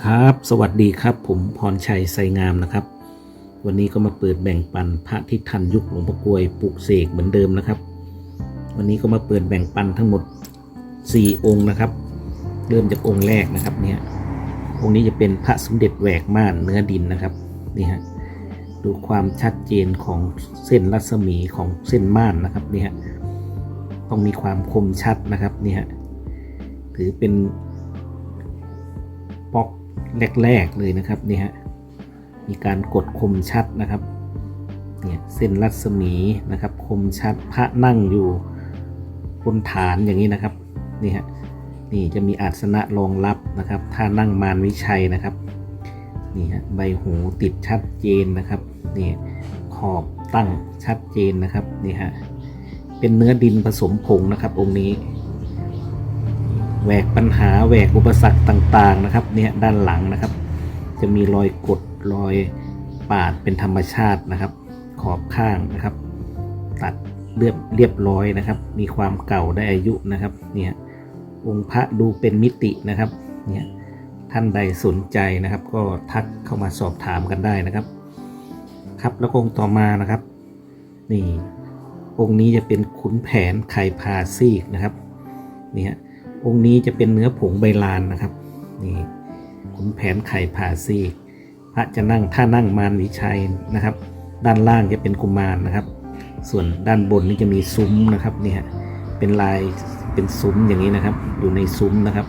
ครับ สวัสดีครับ ผมพรชัยไซงามนะครับ วันนี้ก็มาเปิดแบ่งปันพระที่ทันยุคหลวงพ่อกวยปลูกเสกเหมือนเดิมนะครับ วันนี้ก็มาเปิดแบ่งปันทั้งหมด 4 องค์นะครับ เริ่มจากองค์แรกนะครับเนี่ยองค์นี้จะเป็นพระสมเด็จแหวกม่านเนื้อดินนะครับนี่ฮะดูความชัดเจนของเส้นรัศมีของเส้นม่านนะครับนี่ฮะต้องมีความคมชัดนะครับนี่ฮะถือเป็นปอก แรกๆเลยนะครับนี่ฮะมีการกดคมชัดนะครับเนี่ยเส้นรัศมีนะครับคมชัดพระนั่งอยู่บนฐานอย่างนี้นะครับนี่ฮะนี่จะมีอาสนะรองรับนะครับท่านั่งมารวิชัยนะครับนี่ฮะใบหูติดชัดเจนนะครับนี่ขอบตั้งชัดเจนนะครับนี่ฮะเป็นเนื้อดินผสมผงนะครับองค์นี้ แหวกปัญหาแหวกอุปสรรคต่างๆนะครับเนี่ยด้านหลังนะครับ จะมีรอยกดรอยปาดเป็นธรรมชาตินะครับ ขอบข้างนะครับ ตัดเรียบเรียบร้อยนะครับ มีความเก่าได้อายุนะครับเนี่ยองค์พระดูเป็นมิตินะครับเนี่ยท่านใดสนใจนะครับ ก็ทักเข้ามาสอบถามกันได้นะครับ ครับแล้วองค์ต่อมานะครับ นี่องค์นี้จะเป็นขุนแผนไข่พาซีกนะครับนี่ฮะ องค์นี้จะเป็นเนื้อผงใบลานนะครับนี่ขุนแผนไข่ผ่าซีกพระจะนั่งท่านั่งมารวิชัยนะครับ ด้านล่างจะเป็นกุมารนะครับ ส่วนด้านบนนี่จะมีซุ้มนะครับนี่ฮะเป็นลายเป็นซุ้มอย่างนี้นะครับ อยู่ในซุ้มนะครับ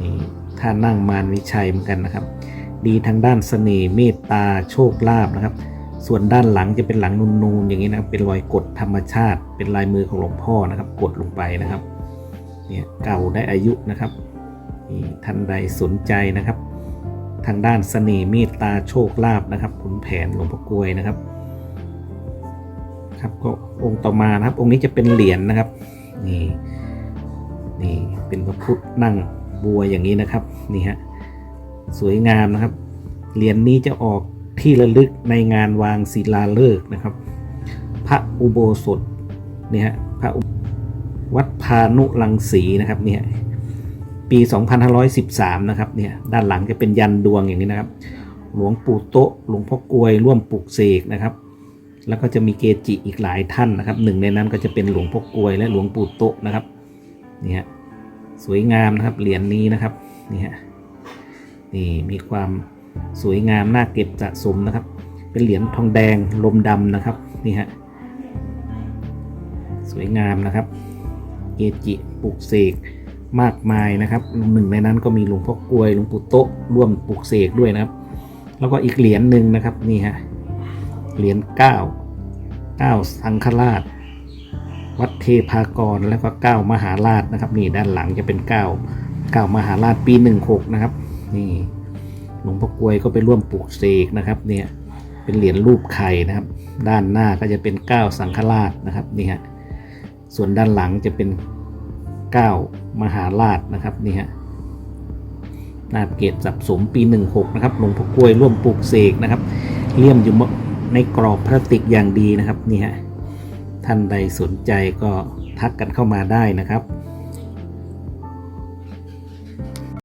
นี่ท่านั่งมารวิชัยเหมือนกันนะครับ ดีทางด้านเสน่ห์เมตตาโชคลาภนะครับ ส่วนด้านหลังจะเป็นหลังนูนๆอย่างนี้นะครับเป็นรอยกดธรรมชาติ เป็นลายมือของหลวงพ่อนะครับ กดลงไปนะครับ เนี่ยเก่าได้อายุนะครับนี่ท่านใดสนใจนะครับ ทางด้านเสน่ห์เมตตาโชคลาภนะครับขุนแผนหลวงพ่อกลวยนะครับครับก็องค์ต่อมานะครับ องค์นี้จะเป็นเหรียญนะครับนี่นี่เป็นพระพุทธนั่งบัวอย่างนี้นะครับนี่ฮะสวยงามนะครับเหรียญนี้จะออกที่ระลึกในงานวางศิลาฤกษ์นะครับ พระอุโบสถนี่ฮะพระอุ วัดพานุลังสีนะครับเนี่ยปี 2513 นะครับเนี่ยด้านหลังจะเป็นยันดวงอย่างนี้นะครับ หลวงปู่โตะหลวงพ่อกลวยร่วมปลูกเสกนะครับ แล้วก็จะมีเกจิอีกหลายท่านนะครับหนึ่งในนั้นก็จะเป็นหลวงพ่อกลวยและหลวงปู่โตะนะครับนี่ฮะสวยงามนะครับเหรียญนี้นะครับนี่ฮะนี่มีความสวยงามน่าเก็บสะสมนะครับ เป็นเหรียญทองแดงลมดำนะครับนี่ฮะสวยงามนะครับ เกจิปลูกเสกมากมายนะครับหนึ่งในนั้นก็มีหลวงพ่อกลวยหลวงปู่โตะร่วมปลูกเสกด้วยนะครับ แล้วก็อีกเหรียญหนึ่งนะครับนี่ฮะเหรียญเก้าเก้าสังฆราช วัดเทพากรแล้วก็เก้ามหาราชนะครับ นี่ด้านหลังจะเป็นเก้าเก้ามหาราชปีหนึ่งหกนะครับ นี่หลวงพ่อกลวยก็ไปร่วมปลูกเสกนะครับเนี่ยเป็นเหรียญรูปไข่นะครับ ด้านหน้าก็จะเป็นเก้าสังฆราชนะครับนี่ฮะ ส่วนด้านหลังจะเป็น9มหาราชนะครับนี่ฮะนาฏเกตสับสมปี 16 นะครับหลวงพ่อกล้วยร่วมปลูกเสกนะครับเลี่ยมอยู่ในกรอบพลาสติกอย่างดีนะครับนี่ฮะท่านใดสนใจก็ทักกันเข้ามาได้นะครับ